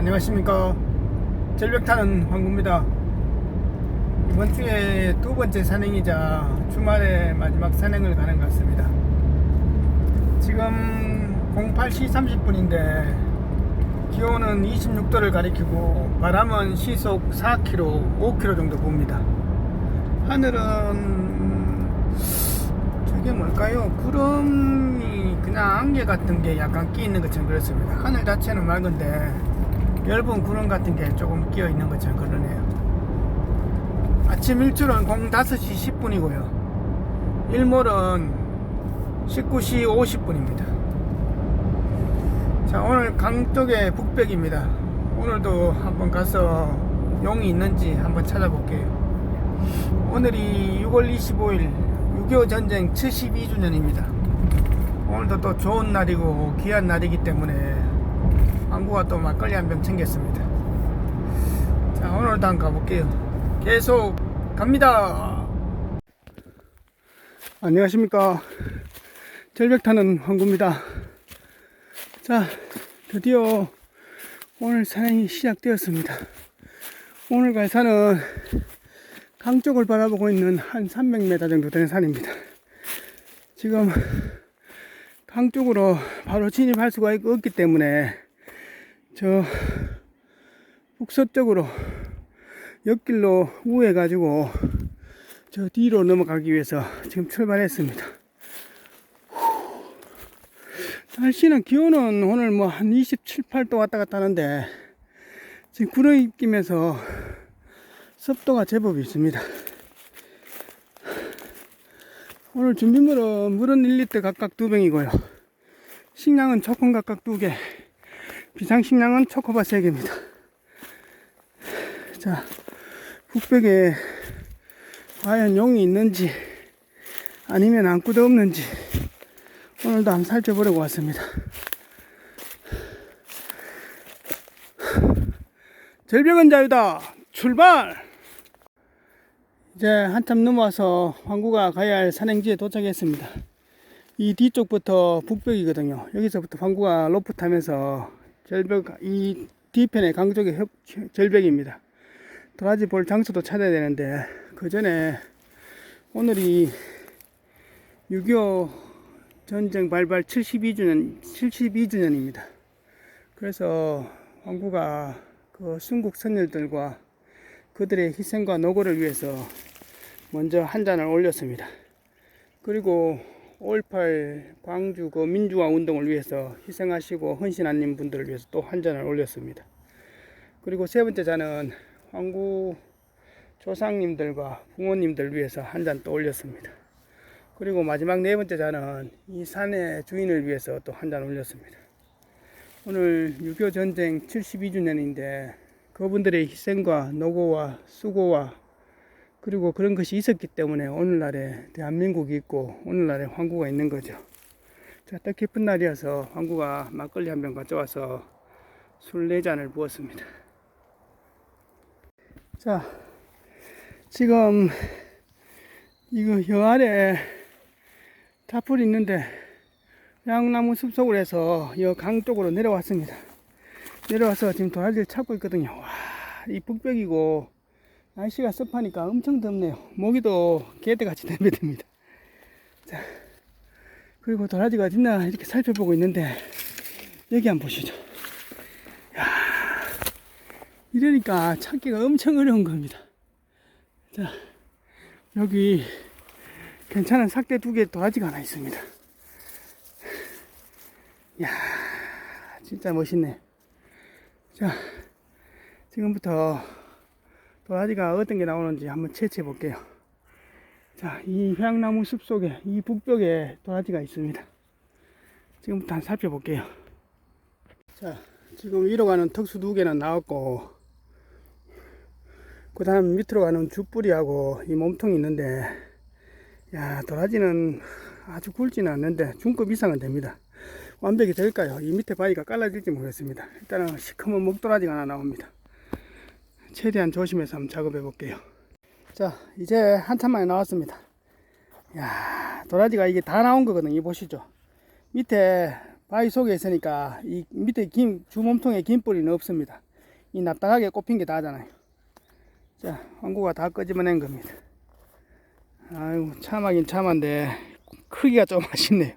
안녕하십니까. 절벽 타는 황구입니다. 이번 주에 두 번째 산행이자 주말에 마지막 산행을 가는 것 같습니다. 지금 08시 30분인데 기온은 26도를 가리키고 바람은 시속 4km 5km 정도 봅니다. 하늘은 저게 뭘까요? 구름이 그냥 안개 같은 게 약간 끼 있는 것처럼 그렇습니다. 하늘 자체는 맑은데 얇은 구름 같은 게 조금 끼어 있는 것처럼 그러네요. 아침 일출은 05시 10분이고요. 일몰은 19시 50분입니다. 자, 오늘 강 쪽에 북백입니다. 오늘도 한번 가서 용이 있는지 한번 찾아볼게요. 오늘이 6월 25일 6.25 전쟁 72주년입니다. 오늘도 또 좋은 날이고 귀한 날이기 때문에 항구가 또 막걸리 한 병 챙겼습니다. 자, 오늘도 한번 가볼게요. 계속 갑니다. 안녕하십니까. 절벽 타는 황구입니다. 자, 드디어 오늘 산행이 시작되었습니다. 오늘 갈 산은 강 쪽을 바라보고 있는 한 300m 정도 되는 산입니다. 지금 강 쪽으로 바로 진입할 수가 없- 없기 때문에 저 북서쪽으로 옆길로 우회 가지고 저 뒤로 넘어가기 위해서 지금 출발했습니다. 후. 날씨는 기온은 오늘 뭐 한 27, 8도 왔다 갔다 하는데 지금 구름이 끼면서 습도가 제법 있습니다. 오늘 준비물은 물은 1리터 각각 두 병이고요. 식량은 초콘 각각 두 개. 비상식량은 초코바 3개입니다. 자, 북벽에 과연 용이 있는지 아니면 안구도 없는지 오늘도 한번 살펴보려고 왔습니다. 절벽은 자유다! 출발! 이제 한참 넘어와서 황구가 가야 할 산행지에 도착했습니다. 이 뒤쪽부터 북벽이거든요. 여기서부터 황구가 로프 타면서 절벽 이 뒤편에 강쪽의 협- 절벽입니다. 도라지 볼 장소도 찾아야 되는데 그 전에 오늘이 6.25 전쟁 발발 72주년 72주년입니다. 그래서 황구가 그 순국 선열들과 그들의 희생과 노고를 위해서 먼저 한 잔을 올렸습니다. 그리고 5.18 광주 그 민주화 운동을 위해서 희생하시고 헌신하는 분들을 위해서 또 한 잔을 올렸습니다. 그리고 세 번째 잔은 황구 조상님들과 부모님들 위해서 한 잔 또 올렸습니다. 그리고 마지막 네 번째 잔은 이 산의 주인을 위해서 또 한 잔 올렸습니다. 오늘 6.25 전쟁 72주년인데 그분들의 희생과 노고와 수고와 그리고 그런 것이 있었기 때문에 오늘날에 대한민국이 있고 오늘날에 황구가 있는 거죠. 자, 뜻깊은 날이어서 황구가 막걸리 한 병 가져와서 술 네 잔을 부었습니다. 자, 지금 이거 여 아래 다풀이 있는데 양나무 숲속으로 해서 여 강 쪽으로 내려왔습니다. 내려와서 지금 도라지를 찾고 있거든요. 와, 이 북벽이고 날씨가 습하니까 엄청 덥네요. 모기도 개떼같이 내뱉습니다. 자, 그리고 도라지가 어딨나 이렇게 살펴보고 있는데 여기 한번 보시죠. 야, 이러니까 찾기가 엄청 어려운 겁니다. 자, 여기 괜찮은 삭대 두 개 도라지가 하나 있습니다. 야, 진짜 멋있네. 자, 지금부터 도라지가 어떤 게 나오는지 한번 채취해 볼게요. 자, 이 향나무 숲 속에 이 북벽에 도라지가 있습니다. 지금부터 한번 살펴볼게요. 자, 지금 위로 가는 턱수 두 개는 나왔고, 그 다음 밑으로 가는 죽뿌리하고 이 몸통이 있는데, 야, 도라지는 아주 굵지는 않는데 중급 이상은 됩니다. 완벽히 될까요? 이 밑에 바위가 깔라질지 모르겠습니다. 일단은 시커먼 목도라지가 하나 나옵니다. 최대한 조심해서 한번 작업해 볼게요. 자, 이제 한참 만에 나왔습니다. 야, 도라지가 이게 다 나온 거거든요. 이 보시죠. 밑에 바위 속에 있으니까 이 밑에 김, 주몸통에 긴 뿌리는 없습니다. 이 납작하게 꼽힌 게 다잖아요. 자, 황구가 다 끄집어낸 겁니다. 아이고, 참하긴 참한데, 크기가 좀 아쉽네요.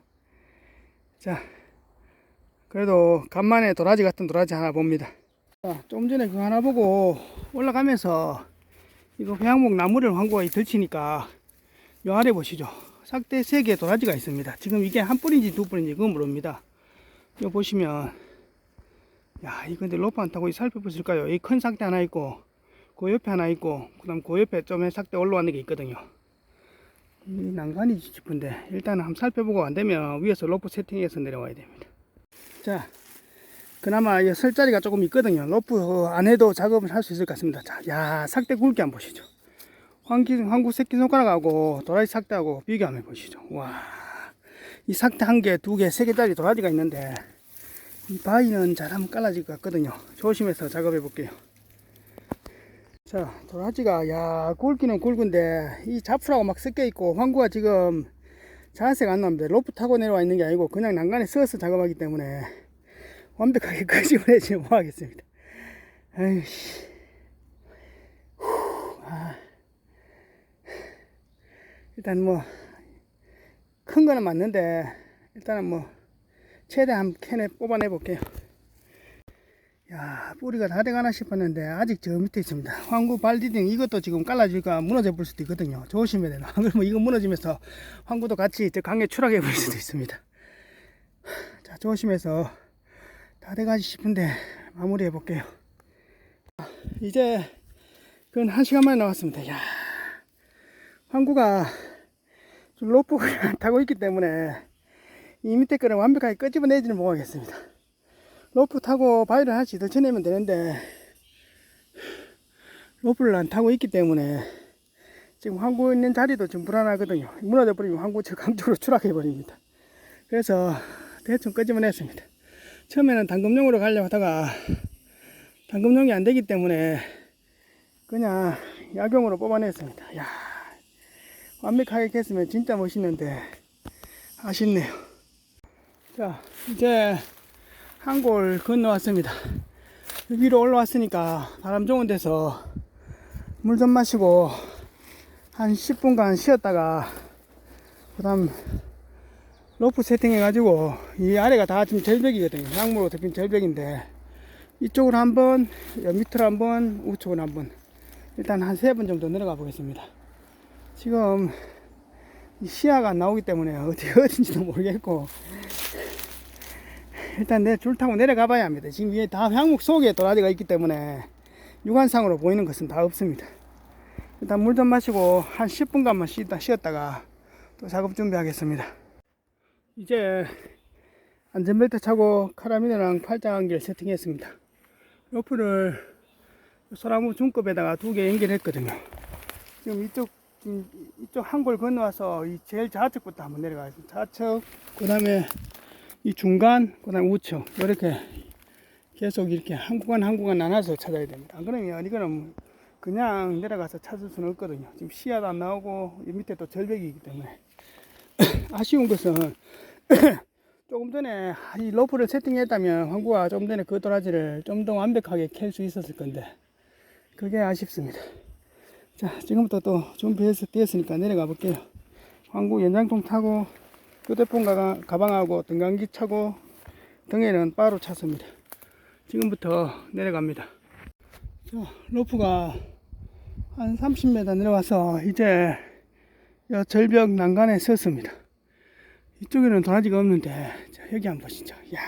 자, 그래도 간만에 도라지 같은 도라지 하나 봅니다. 자, 좀 전에 그거 하나 보고 올라가면서 이거 배양목 나무를 황구가 들치니까 요 아래 보시죠. 삭대 3개 도라지가 있습니다. 지금 이게 한 뿌리인지 두 뿌리인지 그건 모릅니다. 요 보시면 야, 이거 근데 로프 안 타고 살펴보실까요? 이 큰 삭대 하나 있고 그 옆에 하나 있고 그 다음 그 옆에 좀 삭대 올라왔는 게 있거든요. 이 난간이지 싶은데 일단은 한번 살펴보고 안 되면 위에서 로프 세팅해서 내려와야 됩니다. 자, 그나마 이 설자리가 조금 있거든요. 로프 안에도 작업을 할 수 있을 것 같습니다. 자, 야, 삭대 굵기 한번 보시죠. 황기, 황구 새끼 손가락하고 도라지 삭대하고 비교 한번 보시죠. 와, 이 삭대 한 개, 두 개, 세 개짜리 도라지가 있는데 이 바위는 잘하면 깔라질 것 같거든요. 조심해서 작업해 볼게요. 자, 도라지가 야 굵기는 굵은데 이 잡풀하고 막 섞여 있고 황구가 지금 자세가 안 나옵니다. 로프 타고 내려와 있는 게 아니고 그냥 난간에 서서 작업하기 때문에 완벽하게 끄집어내지 못하겠습니다. 아이씨. 후, 아. 일단 뭐 큰 거는 맞는데 일단은 뭐 최대한 캔에 뽑아내 볼게요. 야 뿌리가 다 돼가나 싶었는데 아직 저 밑에 있습니다. 황구 발디딩 이것도 지금 깔라질까 무너져 볼 수도 있거든요. 조심해야 되나. 안 그러면 이거 무너지면서 황구도 같이 저 강에 추락해 버릴 수도 있습니다. 자 조심해서 다 돼가지 싶은데 마무리 해 볼게요. 이제 그건 한 시간 만에 나왔습니다. 야 황구가 좀 로프를 타고 있기 때문에 이 밑에 거를 완벽하게 끄집어내지는 못하겠습니다. 로프 타고 바위를 하나씩 더 쳐내면 되는데 로프를 안 타고 있기 때문에 지금 항구 있는 자리도 좀 불안하거든요. 무너져 버리면 항구 저 강쪽으로 추락해 버립니다. 그래서 대충 끄집어냈습니다. 처음에는 당금용으로 가려고 하다가 당금용이 안 되기 때문에 그냥 약용으로 뽑아냈습니다. 야 완벽하게 했으면 진짜 멋있는데 아쉽네요. 자 이제 한 골 건너왔습니다. 위로 올라왔으니까 바람 좋은 데서 물 좀 마시고 한 10분간 쉬었다가 그 다음 로프 세팅해 가지고 이 아래가 다 지금 절벽이거든요. 양무로 덮인 절벽인데 이쪽으로 한번 밑으로 한번 우측으로 한번 일단 한 세 번 정도 내려가 보겠습니다. 지금 이 시야가 안 나오기 때문에 어디 어딘지도 모르겠고 일단 내 줄 타고 내려가 봐야 합니다. 지금 위에 다 향목 속에 도라지가 있기 때문에 육안상으로 보이는 것은 다 없습니다. 일단 물 좀 마시고 한 10분간만 쉬다, 쉬었다가 또 작업 준비하겠습니다. 이제 안전벨트 차고 카라미너랑 팔짱안기를 세팅했습니다. 로프를 소나무 중급에다가 두 개 연결했거든요. 지금 이쪽 이쪽 한 골 건너와서 이 제일 좌측부터 한번 내려가겠습니다. 좌측, 그 다음에 이 중간, 그 다음에 우측 이렇게 계속 이렇게 한 구간 한 구간 나눠서 찾아야 됩니다. 안 그러면 이거는 그냥 내려가서 찾을 수는 없거든요. 지금 시야도 안 나오고 이 밑에 또 절벽이기 때문에 아쉬운 것은 조금 전에 이 로프를 세팅했다면 황구가 조금 전에 그 도라지를 좀 더 완벽하게 캘 수 있었을 건데 그게 아쉽습니다. 자 지금부터 또 준비해서 되었으니까 내려가 볼게요. 황구 연장통 타고 휴대폰 가방, 가방하고 등강기 차고 등에는 바로 찼습니다. 지금부터 내려갑니다. 자, 로프가 한 30m 내려와서 이제 여 절벽 난간에 섰습니다. 이쪽에는 도라지가 없는데 자, 여기 한번 보시죠. 야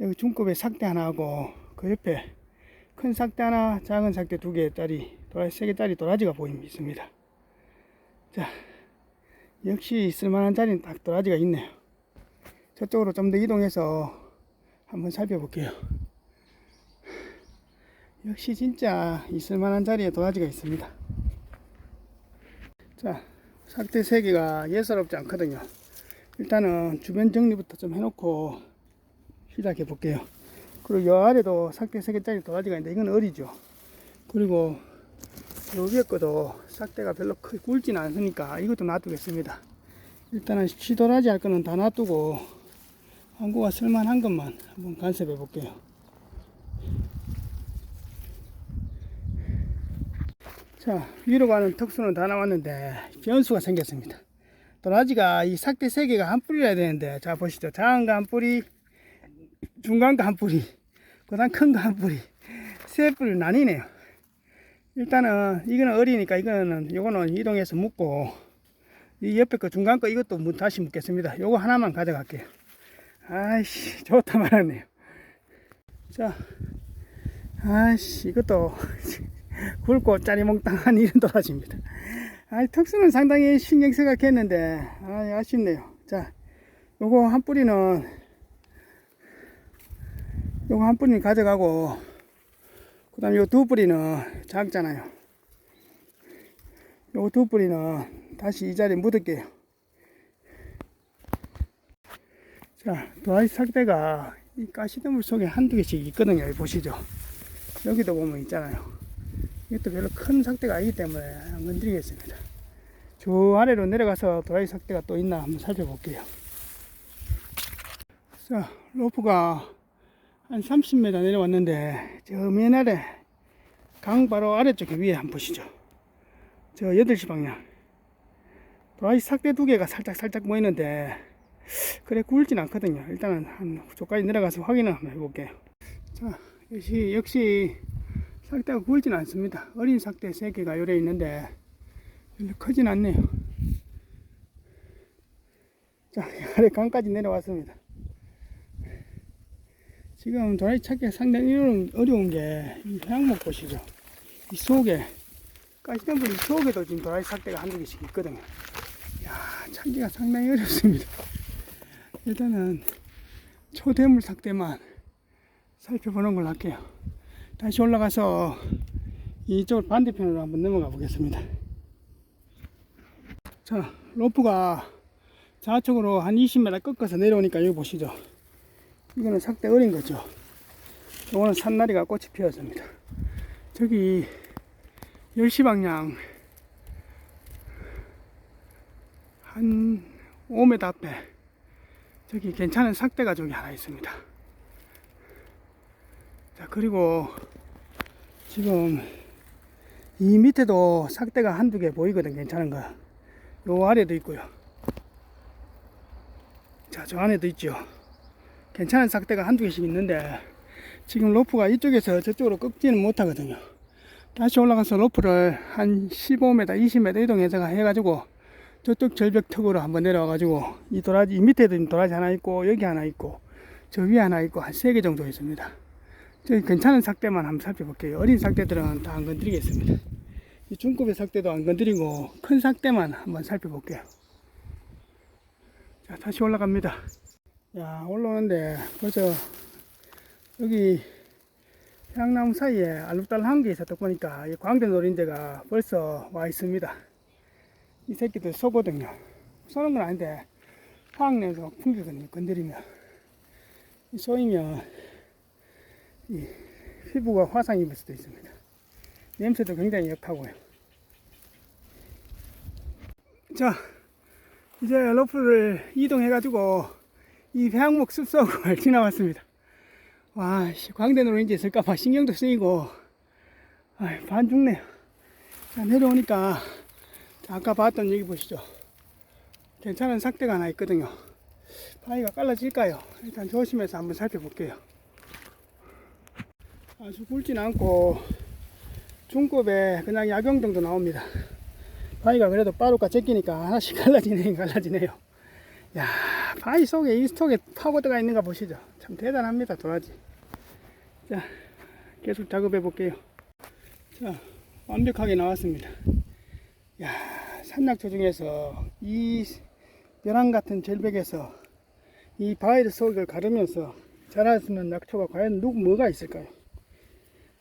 여기 중급에 삭대 하나 하고 그 옆에 큰 삭대 하나, 작은 삭대 두 개짜리 도라지 세 개짜리 도라지가 보입니다. 자, 역시 있을만한 자리는 딱 도라지가 있네요. 저쪽으로 좀 더 이동해서 한번 살펴볼게요. 역시 진짜 있을만한 자리에 도라지가 있습니다. 자, 삭대 세 개가 예사롭지 않거든요. 일단은 주변 정리부터 좀 해놓고 시작해 볼게요. 그리고 요 아래도 삭대 세 개짜리 도라지가 있는데 이건 어리죠. 그리고 요 위에 거도 삭대가 별로 크게 굵지는 않으니까 이것도 놔두겠습니다. 일단은 시도라지 할 거는 다 놔두고 한국가 쓸만한 것만 한번 간섭해 볼게요. 자, 위로 가는 턱수는 다 나왔는데, 변수가 생겼습니다. 도라지가 이 삭대 세 개가 한 뿌리라 해야 되는데, 자, 보시죠. 작은 거 한 뿌리, 중간 거 한 뿌리, 그 다음 큰 거 한 뿌리, 세 뿌리 나뉘네요. 일단은, 이거는 어리니까 이거는, 요거는 이동해서 묶고, 이 옆에 거 중간 거 이것도 무- 다시 묶겠습니다. 요거 하나만 가져갈게요. 아이씨, 좋다 말았네요. 자, 아이씨, 이것도 굵고 짜리몽땅한 이런 도라지입니다. 아, 특수는 상당히 신경 생각했는데, 아, 아쉽네요. 자, 요거 한 뿌리는, 요거 한 뿌리는 가져가고, 그 다음에 요두 뿌리는 작잖아요. 요거 두 뿌리는 다시 이 자리에 묻을게요. 자, 도라지 삭대가 이 가시덤불 속에 한두 개씩 있거든요. 여기 보시죠. 여기도 보면 있잖아요. 이것도 별로 큰 삭대가 아니기 때문에 안 건드리겠습니다. 저 아래로 내려가서 도라지 삭대가 또 있나 한번 살펴볼게요. 자, 로프가 한 30m 내려왔는데, 저맨 아래, 강 바로 아래쪽에 위에 한번 보시죠. 저 8시 방향. 도라지 삭대 두 개가 살짝 살짝 보이는데, 그래 굵진 않거든요. 일단은 한 저까지 내려가서 확인을 한번 해볼게요. 자, 역시, 역시 삭대가 굵진 않습니다. 어린 삭대 3개가 요래 있는데 별로 크진 않네요. 자, 아래 강까지 내려왔습니다. 지금 도라지 찾기가 상당히 어려운, 어려운 게이 향목 보시죠. 이 속에 가시덤불 이 속에도 지금 도라지 삭대가 한두 개씩 있거든요. 야, 찾기가 상당히 어렵습니다. 일단은 초대물 삭대만 살펴보는 걸로 할게요. 다시 올라가서 이쪽 반대편으로 한번 넘어가 보겠습니다. 자, 로프가 좌측으로 한 20m 꺾어서 내려오니까 여기 보시죠. 이거는 삭대 어린 거죠. 이거는 산나리가 꽃이 피었습니다. 저기 10시 방향 한 5m 앞에 저기 괜찮은 삭대가 저기 하나 있습니다. 자, 그리고 지금 이 밑에도 삭대가 한두 개 보이거든, 괜찮은 거. 요 아래도 있고요. 자, 저 안에도 있죠. 괜찮은 삭대가 한두 개씩 있는데 지금 로프가 이쪽에서 저쪽으로 꺾지는 못하거든요. 다시 올라가서 로프를 한 15m, 20m 이동해서 해가지고 저쪽 절벽 턱으로 한번 내려와가지고 이 도라지 이 밑에도 도라지 하나 있고 여기 하나 있고 저 위에 하나 있고 한 세 개 정도 있습니다. 저기 괜찮은 삭대만 한번 살펴볼게요. 어린 삭대들은 다 안 건드리겠습니다. 이 중급의 삭대도 안 건드리고 큰 삭대만 한번 살펴볼게요. 자 다시 올라갑니다. 야 올라오는데 벌써 여기 향나무 사이에 알록달록한 게 있었다 보니까 이 광대 노린대가 벌써 와 있습니다. 이 새끼들 쏘거든요. 쏘는 건 아닌데 화학 냄새가 풍기거든요. 건드리면 이 쏘이면 이 피부가 화상 입을 수도 있습니다. 냄새도 굉장히 역하고요. 자, 이제 로프를 이동해가지고 이 배양목 숲속을 지나왔습니다. 와, 씨, 광대노인지 있을까봐 신경도 쓰이고, 아, 반 죽네요. 자, 내려오니까 자, 아까 봤던 여기 보시죠. 괜찮은 삭대가 하나 있거든요. 바위가 깔라질까요? 일단 조심해서 한번 살펴볼게요. 아주 굵진 않고 중급에 그냥 야경 정도 나옵니다. 바위가 그래도 빠루가 제끼니까 하나씩 갈라지네, 갈라지네요. 야, 바위 속에 이 속에 파고드가 있는가 보시죠. 참 대단합니다, 도라지. 자, 계속 작업해 볼게요. 자, 완벽하게 나왔습니다. 야, 산낙초 중에서 이 벼랑 같은 절벽에서 이 바위 속을 가르면서 자랄 수 있는 낙초가 과연 누구 뭐가 있을까요?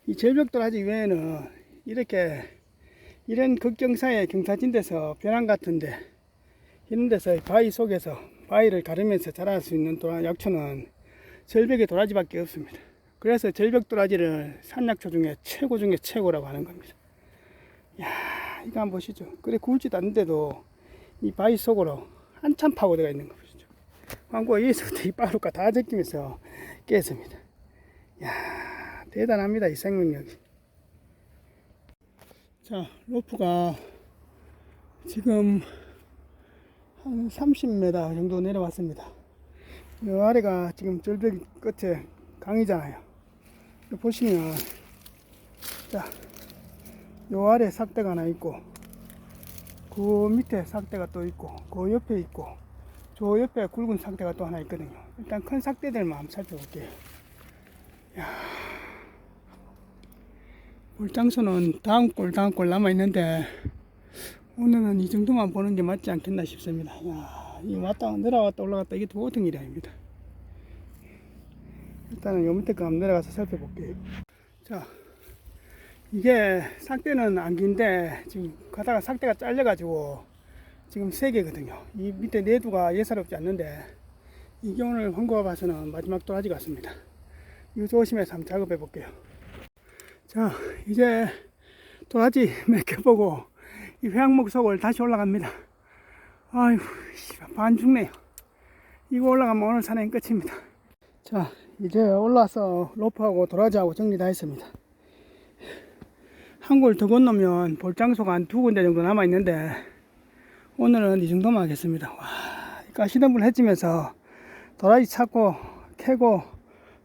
이 절벽 도라지 외에는 이렇게 이런 극경사의 경사진 데서 벼랑 같은데 이런 데서 바위 속에서 바위를 가르면서 자랄 수 있는 도라, 약초는 절벽의 도라지밖에 없습니다. 그래서 절벽 도라지를 산약초 중에 최고 중에 최고라고 하는 겁니다. 야, 이거 한번 보시죠. 그래 굵지도 않는데도 이 바위 속으로 한참 파고들어가 있는 거 보시죠. 광고가 여기서부터 이 바루가 다 제끼면서 깼습니다. 야, 대단합니다 이 생명력이. 자, 로프가 지금 한 30m 정도 내려왔습니다. 이 아래가 지금 절벽 끝에 강이잖아요. 보시면, 자, 요 아래 삭대가 하나 있고, 그 밑에 삭대가 또 있고, 그 옆에 있고, 저 옆에 굵은 삭대가 또 하나 있거든요. 일단 큰 삭대들만 한번 살펴볼게요. 볼장소는 다음 골 다음 골 남아 있는데 오늘은 이 정도만 보는 게 맞지 않겠나 싶습니다. 야, 이 왔다 내려왔다 올라갔다 이게 보통 일이 아닙니다. 일단은 요 밑에 거 한번 내려가서 살펴볼게요. 자, 이게 삭대는 안긴데 지금 가다가 삭대가 잘려가지고 지금 세 개거든요. 이 밑에 내두가 예사롭지 않는데 이게 오늘 황고가 봐서는 마지막 도라지 같습니다. 이거 조심해서 한번 작업해 볼게요. 자, 이제 도라지 몇개 보고 이 회양목 속을 다시 올라갑니다. 씨발, 반 죽네요. 이거 올라가면 오늘 산행 끝입니다. 자, 이제 올라와서 로프하고 도라지하고 정리 다 했습니다. 한 골 더 건너면 볼 장소가 한 두 군데 정도 남아 있는데 오늘은 이 정도만 하겠습니다. 와, 가시덤불 해지면서 도라지 찾고 캐고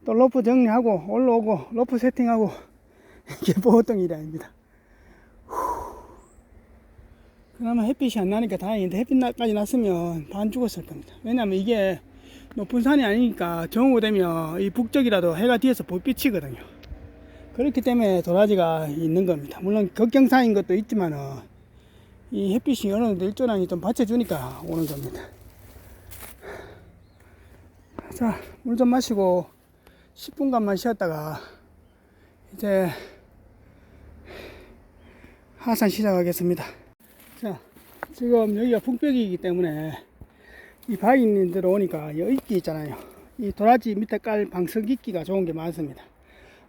또 로프 정리하고 올라오고 로프 세팅하고 이게 보통 일이 아닙니다. 후. 그나마 햇빛이 안 나니까 다행인데 햇빛까지 났으면 반 죽었을 겁니다. 왜냐면 이게 높은 산이 아니니까 정오 되면 이 북쪽이라도 해가 뒤에서 불빛이거든요. 그렇기 때문에 도라지가 있는 겁니다. 물론 극경사인 것도 있지만은 이 햇빛이 어느 정도 일조량이 좀 받쳐주니까 오는 겁니다. 자, 물 좀 마시고 10분간만 쉬었다가 이제 하산 시작하겠습니다. 자, 지금 여기가 북벽이기 때문에 이 바위 있는 데로 오니까 여 이끼 있잖아요. 이 도라지 밑에 깔 방석 이끼가 좋은 게 많습니다.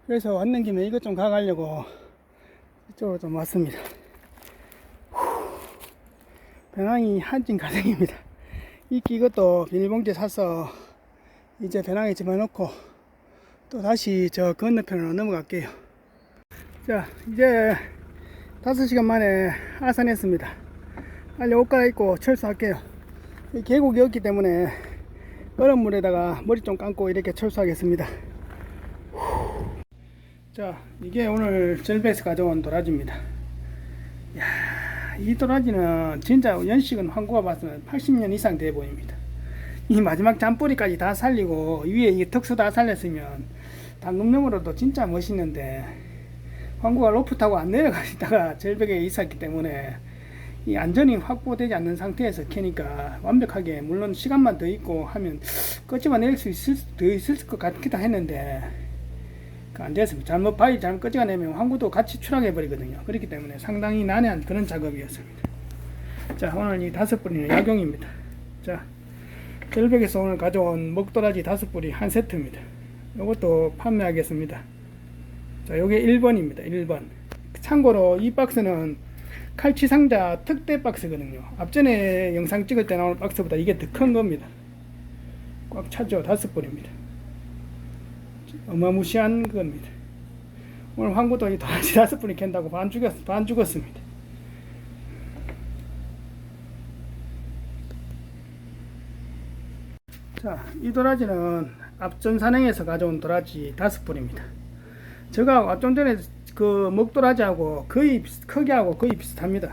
그래서 왔는 김에 이것 좀 가가려고 이쪽으로 좀 왔습니다. 후, 배낭이 한진 가득입니다. 이끼 이것도 비닐봉지에 사서 이제 배낭에 집어넣고 또 다시 저 건너편으로 넘어갈게요. 자, 이제 5시간 만에 하산했습니다. 빨리 옷 갈아입고 철수할게요. 이 계곡이었기 때문에 얼음 물에다가 머리 좀 감고 이렇게 철수하겠습니다. 후. 자, 이게 오늘 절배에서 가져온 도라지입니다. 야, 이 도라지는 진짜 연식은 황구가 봤으면 80년 이상 돼 보입니다. 이 마지막 잔뿌리까지 다 살리고 위에 이 턱수 다 살렸으면 당금용으로도 진짜 멋있는데 황구가 로프 타고 안 내려가다가 절벽에 있었기 때문에 이 안전이 확보되지 않는 상태에서 캐니까 완벽하게 물론 시간만 더 있고 하면 끄집어 낼 수 있을 더 있을 것 같기도 했는데 그안 됐습니다. 잘못 바위 잘못 끄집어 내면 황구도 같이 추락해 버리거든요. 그렇기 때문에 상당히 난해한 그런 작업이었습니다. 자 오늘 이 다섯 뿌리는 약용입니다. 자 절벽에서 오늘 가져온 먹도라지 다섯 뿌리 한 세트입니다. 이것도 판매하겠습니다. 자, 요게 1번입니다. 1번. 참고로 이 박스는 칼치 상자 특대 박스거든요. 앞전에 영상 찍을 때 나오는 박스보다 이게 더 큰 겁니다. 꽉 차죠. 다섯 뿌리입니다. 어마무시한 겁니다. 오늘 황구도 이 도라지 다섯 뿌리 캔다고 반 죽었, 반 죽었습니다. 자, 이 도라지는 앞전 산행에서 가져온 도라지 다섯 뿌리입니다. 제가 좀 전에 그 먹도라지하고 거의 비슷, 크기하고 거의 비슷합니다.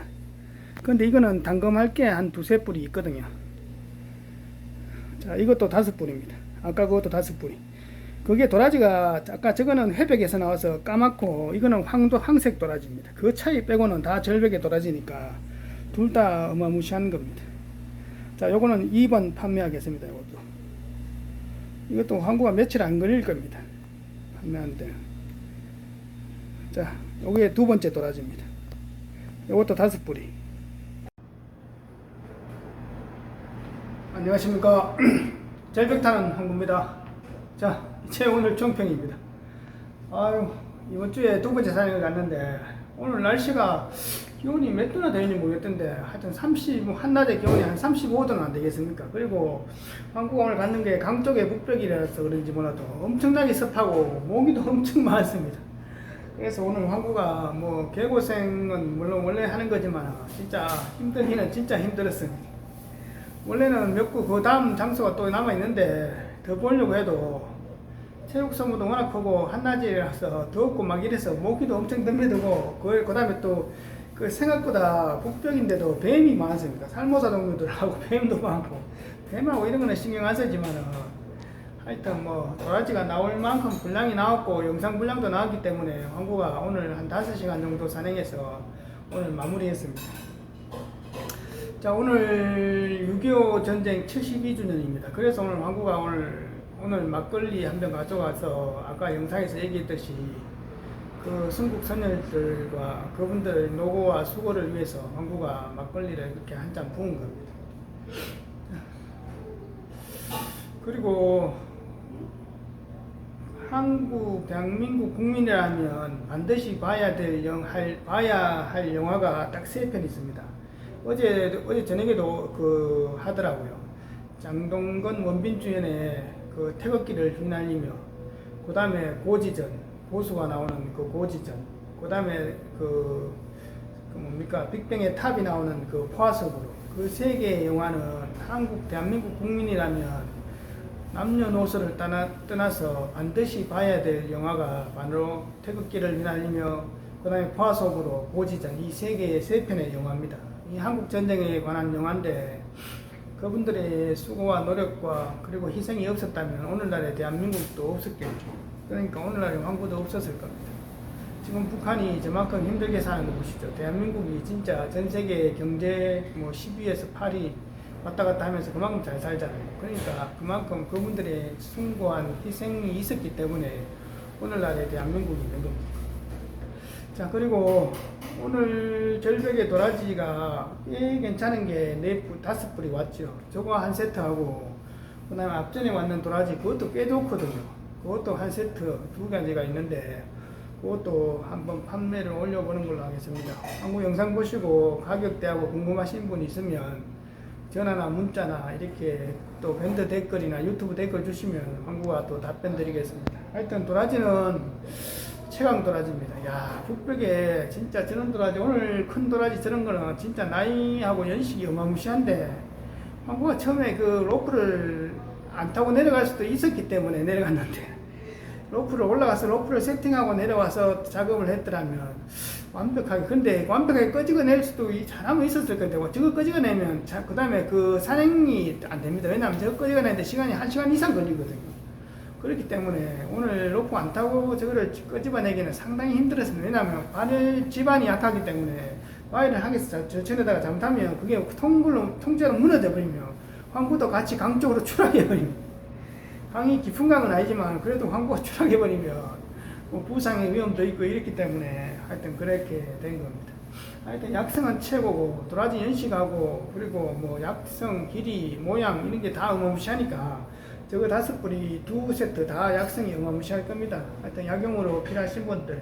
근데 이거는 단검할 게 한 두세 뿌리 있거든요. 자, 이것도 다섯 뿌리입니다. 아까 그것도 다섯 뿌리. 그게 도라지가 아까 저거는 회백에서 나와서 까맣고 이거는 황도 황색 도라지입니다. 그 차이 빼고는 다 절벽의 도라지니까 둘 다 어마무시한 겁니다. 자, 요거는 2번 판매하겠습니다. 이것도. 이것도 황구가 며칠 안 걸릴 겁니다. 판매하는데. 자, 요게 두 번째 도라지입니다. 요것도 다섯 뿌리. 안녕하십니까. 절벽 타는 항구입니다. 자, 제 오늘 종평입니다. 아유, 이번 주에 두 번째 산행을 갔는데, 오늘 날씨가 기온이 몇 도나 되는지 모르겠던데, 하여튼 30, 뭐 한낮에 기온이 한 35도는 안 되겠습니까? 그리고 한국 오늘 갔는 게 강쪽에 북벽이라서 그런지 몰라도 엄청나게 습하고 모기도 엄청 많습니다. 그래서 오늘 황구가 뭐 개고생은 물론 원래 하는 거지만 진짜 힘들기는 진짜 힘들었어요. 원래는 몇 구 그 다음 장소가 또 남아 있는데 더 보려고 해도 체육 성우도 워낙 크고 한낮이라서 더웠고 막 이래서 모기도 엄청 덤벼들고 그 그다음에 또 그 생각보다 북벽인데도 뱀이 많습니다. 살모사 동물들하고 뱀도 많고 뱀하고 이런 거는 신경 안 쓰지만은 하여튼 뭐 도라지가 나올 만큼 분량이 나왔고 영상 분량도 나왔기 때문에 황구가 오늘 한 5시간 정도 산행해서 오늘 마무리했습니다. 자 오늘 6.25 전쟁 72주년입니다. 그래서 오늘 황구가 오늘 오늘 막걸리 한 병 가져가서 아까 영상에서 얘기했듯이 그 순국 선열들과 그분들의 노고와 수고를 위해서 황구가 막걸리를 이렇게 한 잔 부은 겁니다. 그리고 한국 대한민국 국민이라면 반드시 봐야 될 영, 할, 봐야 할 영화가 딱 세 편 있습니다. 어제 어제 저녁에도 그 하더라고요. 장동건 원빈 주연의 그 태극기를 휘날리며 그 다음에 고지전 고수가 나오는 그 고지전 그 다음에 그, 그 뭡니까 빅뱅의 탑이 나오는 그 포화석으로 그 세 개의 영화는 한국 대한민국 국민이라면 남녀노소를 떠나, 떠나서 반드시 봐야 될 영화가 바로 태극기를 휘날리며 그 다음에 포화 속으로 고지전 이 세 개의 세 편의 영화입니다. 이 한국 전쟁에 관한 영화인데 그분들의 수고와 노력과 그리고 희생이 없었다면 오늘날의 대한민국도 없었겠죠. 그러니까 오늘날의 황구도 없었을 겁니다. 지금 북한이 저만큼 힘들게 사는 거 보시죠. 대한민국이 진짜 전 세계 경제 뭐 10위에서 8위 왔다 갔다 하면서 그만큼 잘 살잖아요. 그러니까 그만큼 그분들의 숭고한 희생이 있었기 때문에 오늘날의 대한민국이 있는 겁니다. 자, 그리고 오늘 절벽에 도라지가 꽤 괜찮은 게 네, 뿌- 다섯 뿌리 왔죠. 저거 한 세트하고, 그 다음에 앞전에 왔는 도라지 그것도 꽤 좋거든요. 그것도 한 세트 두 가지가 있는데, 그것도 한번 판매를 올려보는 걸로 하겠습니다. 한국 영상 보시고 가격대하고 궁금하신 분 있으면 전화나 문자나 이렇게 또 밴드 댓글이나 유튜브 댓글 주시면 한국가 또 답변 드리겠습니다. 하여튼 도라지는 최강 도라지입니다. 야, 북벽에 진짜 저런 도라지, 오늘 큰 도라지 저런 거는 진짜 나이하고 연식이 어마무시한데, 한국가 처음에 그 로프를 안 타고 내려갈 수도 있었기 때문에 내려갔는데, 로프를 올라가서 로프를 세팅하고 내려와서 작업을 했더라면 완벽하게. 근데 완벽하게 끄집어낼 수도 이 사람은 있었을 건데 뭐 저거 끄집어내면 그 다음에 그 산행이 안 됩니다. 왜냐하면 저거 끄집어내는데 시간이 한 시간 이상 걸리거든요. 그렇기 때문에 오늘 로프 안 타고 저거를 끄집어내기는 상당히 힘들었습니다. 왜냐하면 바늘 집안이 약하기 때문에 와이를 하겠어 저 전에다가 잘못하면 그게 통글로 통째로 무너져 버리면 황구도 같이 강 쪽으로 추락해 버립니다 강이 깊은 강은 아니지만 그래도 황구가 추락해 버리면 뭐 부상의 위험도 있고 이렇기 때문에 하여튼 그렇게 된 겁니다. 하여튼 약성은 최고고 도라지 연식하고 그리고 뭐 약성 길이 모양 이런 게 다 어마무시하니까 저거 다섯 뿌리 두 세트 다 약성이 어마무시할 겁니다. 하여튼 약용으로 필요하신 분들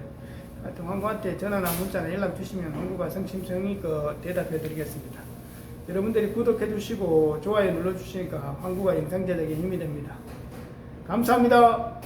하여튼 황구한테 전화나 문자나 연락 주시면 황구가 성심성의껏 대답해 드리겠습니다. 여러분들이 구독해 주시고 좋아요 눌러 주시니까 황구가 영상 제작에 힘이 됩니다. 감사합니다.